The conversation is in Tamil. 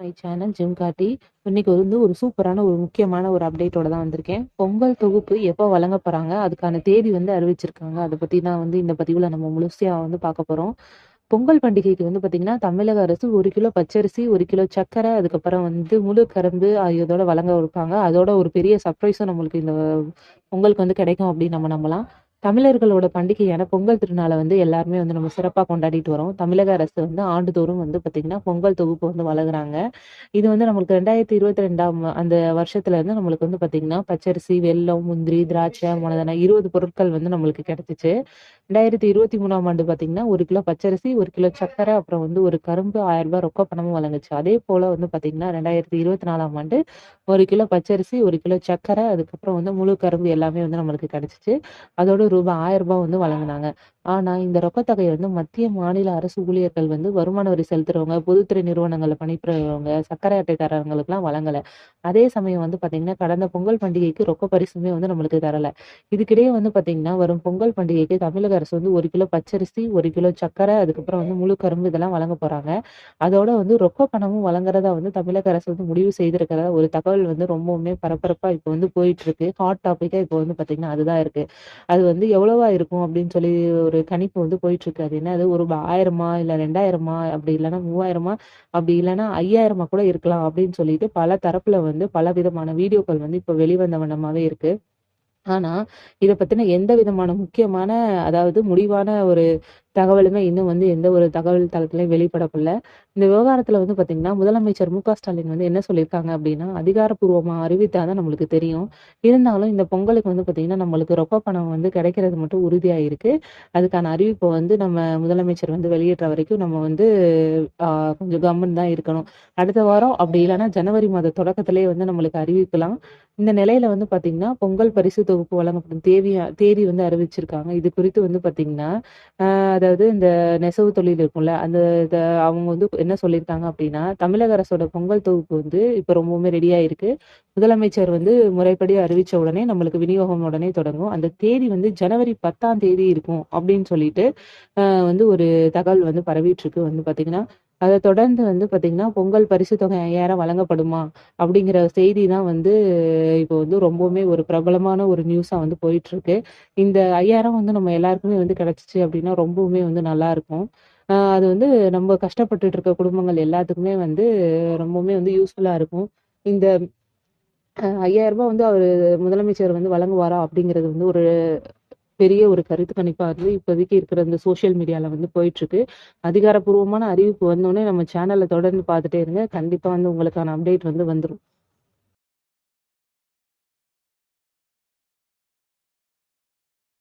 மை சேனல் ஜிம் காட்டி இன்னைக்கு வந்து ஒரு சூப்பரான ஒரு முக்கியமான ஒரு அப்டேட்டோட தான் வந்திருக்கேன். பொங்கல் தொகுப்பு எப்போ வழங்க போகிறாங்க அதுக்கான தேதி வந்து அறிவிச்சிருக்காங்க. அதை பற்றி தான் வந்து இந்த பதிவில் நம்ம முழுசியாக வந்து பார்க்க போகிறோம் பொங்கல் பண்டிகைக்கு வந்து பார்த்திங்கன்னா தமிழக அரசு ஒரு கிலோ பச்சரிசி ஒரு கிலோ சர்க்கரை அதுக்கப்புறம் வந்து முழு கரும்பு இதோட வழங்க இருப்பாங்க. அதோட ஒரு பெரிய சர்ப்ரைஸும் நம்மளுக்கு இந்த பொங்கலுக்கு வந்து கிடைக்கும் அப்படின்னு நம்ம நம்பலாம். தமிழர்களோட பண்டிகையான பொங்கல் திருநாளை வந்து எல்லாருமே வந்து நம்ம சிறப்பாக கொண்டாடிட்டு வரோம். தமிழக அரசு வந்து ஆண்டுதோறும் வந்து பார்த்திங்கன்னா பொங்கல் தொகுப்பு வந்து வழங்குறாங்க. இது வந்து நம்மளுக்கு ரெண்டாயிரத்தி இருபத்தி ரெண்டாம் அந்த வருஷத்துல இருந்து நம்மளுக்கு வந்து பார்த்திங்கன்னா பச்சரிசி வெல்லம் முந்திரி திராட்சை மனதான இருபது பொருட்கள் வந்து நம்மளுக்கு கிடைச்சிச்சு. ரெண்டாயிரத்தி இருபத்தி மூணாம் ஆண்டு பார்த்தீங்கன்னா ஒரு கிலோ பச்சரிசி ஒரு கிலோ சக்கரை அப்புறம் வந்து ஒரு கரும்பு ஆயிரம் ரூபாய் ரொக்க பணமும் வழங்குச்சு. அதே போல வந்து பார்த்தீங்கன்னா ரெண்டாயிரத்தி இருபத்தி நாலாம் ஆண்டு ஒரு கிலோ பச்சரிசி ஒரு கிலோ சர்க்கரை அதுக்கப்புறம் வந்து முழு கரும்பு எல்லாமே வந்து நம்மளுக்கு கிடைச்சிச்சு. அதோட ரூபாய் ஆயிரம் ரூபாய் வந்து வழங்கினாங்க. ஆனா இந்த ரொக்கத்தொகையை வந்து மத்திய மாநில அரசு ஊழியர்கள் வந்து வருமான வரி செலுத்துறவங்க பொதுத்துறை நிறுவனங்கள்ல பணிபுரியவங்க சர்க்கரை அட்டைதாரர்களுக்குலாம் வழங்கல. அதே சமயம் வந்து பாத்தீங்கன்னா கடந்த பொங்கல் பண்டிகைக்கு ரொக்க பரிசுமே வந்து நம்மளுக்கு தரல. இதுக்கிடையே வந்து பாத்தீங்கன்னா வரும் பொங்கல் பண்டிகைக்கு தமிழக அரசு வந்து ஒரு கிலோ பச்சரிசி ஒரு கிலோ சக்கரை அதுக்கப்புறம் வந்து முழு கரும்பு இதெல்லாம் வழங்க போறாங்க. அதோட வந்து ரொக்க பணமும் வழங்குறதா வந்து தமிழக அரசு வந்து முடிவு செய்திருக்கிறதா ஒரு தகவல் வந்து ரொம்பவுமே பரபரப்பா இப்போ வந்து போயிட்டு இருக்கு. ஹாட் டாபிக்கா இப்போ வந்து பாத்தீங்கன்னா அதுதான் இருக்கு. அது வந்து எவ்வளவா இருக்கும் அப்படின்னு சொல்லி ஒரு கணிப்பு வந்து போயிட்டு இருக்கு அது என்ன அது ஒரு ஆயிரமா இல்ல ரெண்டாயிரமா அப்படி இல்லைன்னா மூவாயிரமா? அப்படி இல்லைன்னா ஐயாயிரமா கூட இருக்கலாம் அப்படின்னு சொல்லிட்டு பல தரப்புல வந்து பல விதமான வீடியோக்கள் வந்து இப்ப வெளிவந்த வண்ணமாவே இருக்கு. ஆனா இதை பத்தின எந்த விதமான முக்கியமான அதாவது முடிவான ஒரு தகவலுமே இன்னும் வந்து எந்த ஒரு தகவல் தளத்திலையும் வெளிப்படப்படல இந்த விவகாரத்துல வந்து பாத்தீங்கன்னா முதலமைச்சர் மு ஸ்டாலின் வந்து என்ன சொல்லியிருக்காங்க அப்படின்னா அதிகாரப்பூர்வமா அறிவித்தாதான் நம்மளுக்கு தெரியும். இருந்தாலும் இந்த பொங்கலுக்கு வந்து பாத்தீங்கன்னா நம்மளுக்கு ரொக்க பணம் வந்து கிடைக்கிறது மட்டும் உறுதியாயிருக்கு. அதுக்கான அறிவிப்பை வந்து நம்ம முதலமைச்சர் வந்து வெளியிடுற வரைக்கும் நம்ம வந்து ஆஹ் கொஞ்சம் கம்மன் தான் இருக்கணும். அடுத்த வாரம் அப்படி இல்லைன்னா ஜனவரி மாத தொடக்கத்திலேயே வந்து நம்மளுக்கு அறிவிக்கலாம். இந்த நிலையில வந்து பாத்தீங்கன்னா பொங்கல் பரிசு தொகுப்பு வழங்கப்படும். தேதி தேதி வந்து அறிவிச்சிருக்காங்க. இது குறித்து வந்து பாத்தீங்கன்னா ஆஹ் அதாவது இந்த நெசவு தொழில் இருக்கும்ல அந்த அவங்க வந்து என்ன சொல்லியிருக்காங்க அப்படின்னா தமிழக அரசோட பொங்கல் தொகுப்பு வந்து இப்ப ரொம்பவுமே ரெடியா இருக்கு முதலமைச்சர் வந்து முறைப்படி அறிவிச்ச உடனே நம்மளுக்கு விநியோகம் உடனே தொடங்கும். அந்த தேதி வந்து ஜனவரி பத்தாம் தேதி இருக்கும் அப்படின்னு சொல்லிட்டு ஆஹ் வந்து ஒரு தகவல் வந்து பரவிட்டு இருக்கு. வந்து பாத்தீங்கன்னா அதை தொடர்ந்து வந்து பார்த்திங்கன்னா பொங்கல் பரிசு தொகை ஐயாயிரம் வழங்கப்படுமா? அப்படிங்கிற செய்தி தான் வந்து இப்போ வந்து ரொம்பவுமே ஒரு பிரபலமான ஒரு நியூஸாக வந்து போயிட்டு இருக்கு இந்த ஐயாயிரம் வந்து நம்ம எல்லாருக்குமே வந்து கிடைச்சிச்சு அப்படின்னா ரொம்பவுமே வந்து நல்லா இருக்கும் அது வந்து நம்ம கஷ்டப்பட்டுட்டு இருக்க குடும்பங்கள் எல்லாத்துக்குமே வந்து ரொம்பவுமே வந்து யூஸ்ஃபுல்லாக இருக்கும். இந்த ஐயாயிரம் ரூபாய் வந்து அவர் முதலமைச்சர் வந்து வழங்குவாரா அப்படிங்கிறது வந்து ஒரு பெரிய ஒரு கருத்து கணிப்பாக இருந்து இப்போதைக்கு இருக்கிற இந்த சோஷியல் மீடியால வந்து போயிட்டு இருக்கு அதிகாரப்பூர்வமான அறிவிப்பு வந்தோடனே நம்ம சேனல்ல தொடர்ந்து பார்த்துட்டே இருங்க. கண்டிப்பா வந்து உங்களுக்கான அப்டேட் வந்து வந்துடும்